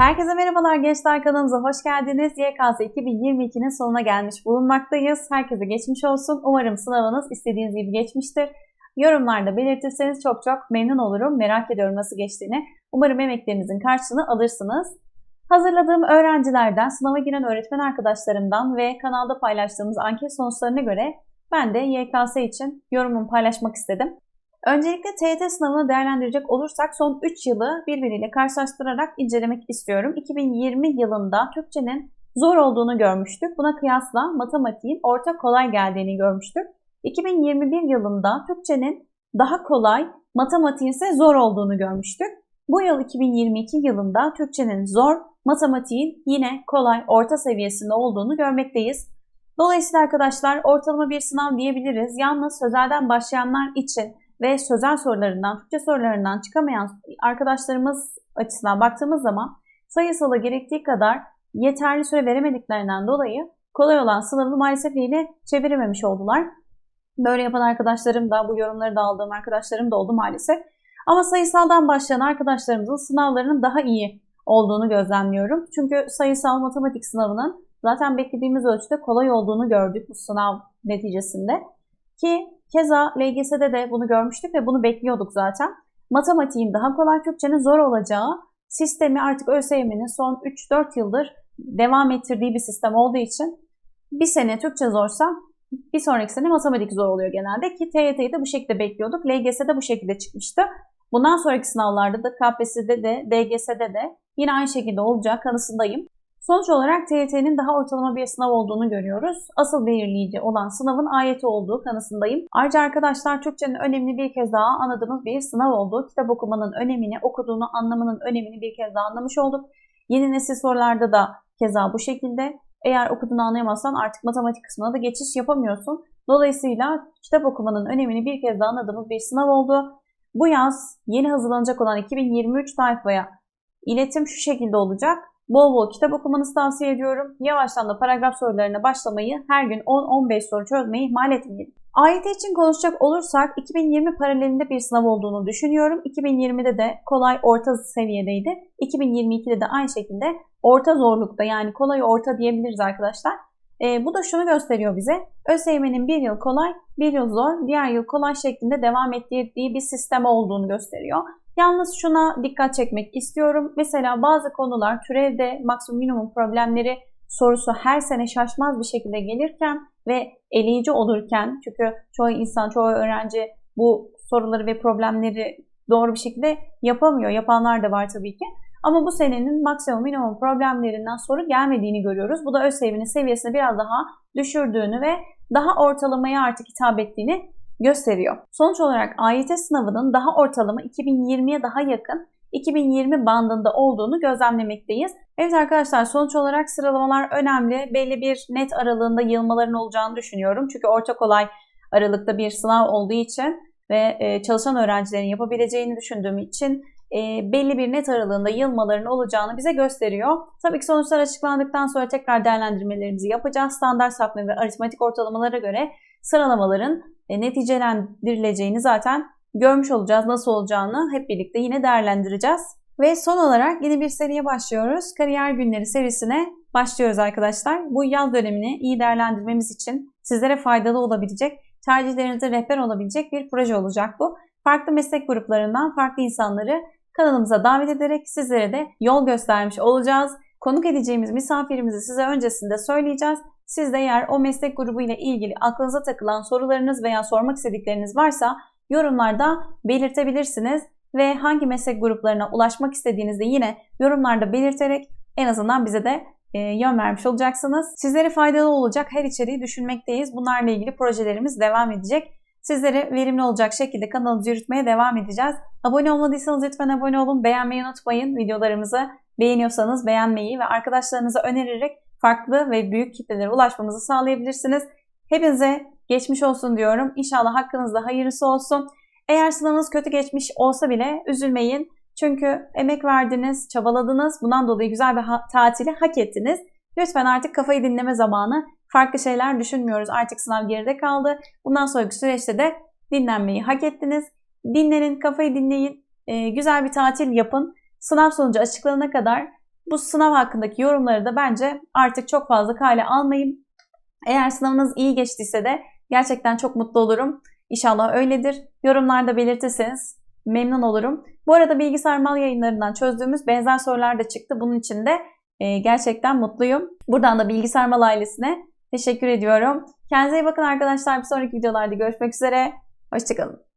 Herkese merhabalar gençler kanalımıza hoş geldiniz. YKS 2022'nin sonuna gelmiş bulunmaktayız. Herkese geçmiş olsun. Umarım sınavınız istediğiniz gibi geçmiştir. Yorumlarda belirtirseniz çok çok memnun olurum. Merak ediyorum nasıl geçtiğini. Umarım emeklerinizin karşılığını alırsınız. Hazırladığım öğrencilerden, sınava giren öğretmen arkadaşlarımdan ve kanalda paylaştığımız anket sonuçlarına göre ben de YKS için yorumumu paylaşmak istedim. Öncelikle TYT sınavını değerlendirecek olursak son 3 yılı birbiriyle karşılaştırarak incelemek istiyorum. 2020 yılında Türkçenin zor olduğunu görmüştük. Buna kıyasla matematiğin orta kolay geldiğini görmüştük. 2021 yılında Türkçenin daha kolay, matematiğin ise zor olduğunu görmüştük. Bu yıl 2022 yılında Türkçenin zor, matematiğin yine kolay, orta seviyesinde olduğunu görmekteyiz. Dolayısıyla arkadaşlar ortalama bir sınav diyebiliriz. Yalnız sözelden başlayanlar için ve sözel sorularından, Türkçe sorularından çıkamayan arkadaşlarımız açısından baktığımız zaman sayısala gerektiği kadar yeterli süre veremediklerinden dolayı kolay olan sınavı maalesef yine çevirememiş oldular. Böyle yapan arkadaşlarım da, bu yorumları da aldığım arkadaşlarım da oldu maalesef. Ama sayısaldan başlayan arkadaşlarımızın sınavlarının daha iyi olduğunu gözlemliyorum. Çünkü sayısal matematik sınavının zaten beklediğimiz ölçüde kolay olduğunu gördük bu sınav neticesinde. Ki keza LGS'de de bunu görmüştük ve bunu bekliyorduk zaten. Matematiğin daha kolay, Türkçenin zor olacağı sistemi artık ÖSYM'nin son 3-4 yıldır devam ettirdiği bir sistem olduğu için bir sene Türkçe zorsa bir sonraki sene matematik zor oluyor genelde ki TYT'yi de bu şekilde bekliyorduk. LGS'de bu şekilde çıkmıştı. Bundan sonraki sınavlarda da KPSS'de de DGS'de de yine aynı şekilde olacağı kanısındayım. Sonuç olarak TYT'nin daha ortalama bir sınav olduğunu görüyoruz. Asıl belirleyici olan sınavın ayeti olduğu kanısındayım. Ayrıca arkadaşlar Türkçenin önemli bir kez daha anladığımız bir sınav oldu. Kitap okumanın önemini, okuduğunu anlamanın önemini bir kez daha anlamış olduk. Yeni nesil sorularda da keza bu şekilde. Eğer okuduğunu anlayamazsan artık matematik kısmına da geçiş yapamıyorsun. Dolayısıyla kitap okumanın önemini bir kez daha anladığımız bir sınav oldu. Bu yaz yeni hazırlanacak olan 2023 sayfaya iletim şu şekilde olacak. Bol bol kitap okumanızı tavsiye ediyorum. Yavaştan da paragraf sorularına başlamayı, her gün 10-15 soru çözmeyi ihmal etmeyin. AYT için konuşacak olursak 2020 paralelinde bir sınav olduğunu düşünüyorum. 2020'de de kolay orta seviyedeydi. 2022'de de aynı şekilde orta zorlukta yani kolay orta diyebiliriz arkadaşlar. E, bu da şunu gösteriyor bize. ÖSYM'nin bir yıl kolay, bir yıl zor, diğer yıl kolay şeklinde devam ettiği bir sistem olduğunu gösteriyor. Yalnız şuna dikkat çekmek istiyorum. Mesela bazı konular türevde maksimum minimum problemleri sorusu her sene şaşmaz bir şekilde gelirken ve eleyici olurken çünkü çoğu insan, çoğu öğrenci bu soruları ve problemleri doğru bir şekilde yapamıyor. Yapanlar da var tabii ki. Ama bu senenin maksimum minimum problemlerinden soru gelmediğini görüyoruz. Bu da ÖSYM'nin seviyesini biraz daha düşürdüğünü ve daha ortalamaya artık hitap ettiğini gösteriyor. Sonuç olarak AYT sınavının daha ortalama 2020'ye daha yakın 2020 bandında olduğunu gözlemlemekteyiz. Evet arkadaşlar sonuç olarak sıralamalar önemli. Belli bir net aralığında yılmaların olacağını düşünüyorum. Çünkü orta kolay aralıkta bir sınav olduğu için ve e, çalışan öğrencilerin yapabileceğini düşündüğüm için e, belli bir net aralığında yılmaların olacağını bize gösteriyor. Tabii ki sonuçlar açıklandıktan sonra tekrar değerlendirmelerimizi yapacağız. Standart sapma ve aritmetik ortalamalara göre sıralamaların e, neticelendirileceğini zaten görmüş olacağız. Nasıl olacağını hep birlikte yine değerlendireceğiz. Ve son olarak yeni bir seriye başlıyoruz. Kariyer günleri serisine başlıyoruz arkadaşlar. Bu yaz dönemini iyi değerlendirmemiz için sizlere faydalı olabilecek, tercihlerinize rehber olabilecek bir proje olacak bu. Farklı meslek gruplarından farklı insanları kanalımıza davet ederek sizlere de yol göstermiş olacağız. Konuk edeceğimiz misafirimizi size öncesinde söyleyeceğiz. Siz de eğer o meslek grubu ile ilgili aklınıza takılan sorularınız veya sormak istedikleriniz varsa yorumlarda belirtebilirsiniz ve hangi meslek gruplarına ulaşmak istediğinizde yine yorumlarda belirterek en azından bize de e, yön vermiş olacaksınız. Sizlere faydalı olacak her içeriği düşünmekteyiz. Bunlarla ilgili projelerimiz devam edecek. Sizlere verimli olacak şekilde kanalımızı yürütmeye devam edeceğiz. Abone olmadıysanız lütfen abone olun. Beğenmeyi unutmayın. Videolarımızı beğeniyorsanız beğenmeyi ve arkadaşlarınıza önererek farklı ve büyük kitlelere ulaşmamızı sağlayabilirsiniz. Hepinize geçmiş olsun diyorum. İnşallah hakkınızda hayırlısı olsun. Eğer sınavınız kötü geçmiş olsa bile üzülmeyin. Çünkü emek verdiniz, çabaladınız. Bundan dolayı güzel bir ha- tatili hak ettiniz. Lütfen artık kafayı dinleme zamanı. Farklı şeyler düşünmüyoruz. Artık sınav geride kaldı. Bundan sonraki süreçte de dinlenmeyi hak ettiniz. Dinlenin, kafayı dinleyin. e, güzel bir tatil yapın. Sınav sonucu açıklanana kadar bu sınav hakkındaki yorumları da bence artık çok fazla kale almayın. Eğer sınavınız iyi geçtiyse de gerçekten çok mutlu olurum. İnşallah öyledir. Yorumlarda belirtirseniz memnun olurum. Bu arada bilgisayar mal yayınlarından çözdüğümüz benzer sorular da çıktı. Bunun için de e, gerçekten mutluyum. Buradan da bilgisayar mal ailesine teşekkür ediyorum. Kendinize iyi bakın arkadaşlar. Bir sonraki videolarda görüşmek üzere. Hoşçakalın.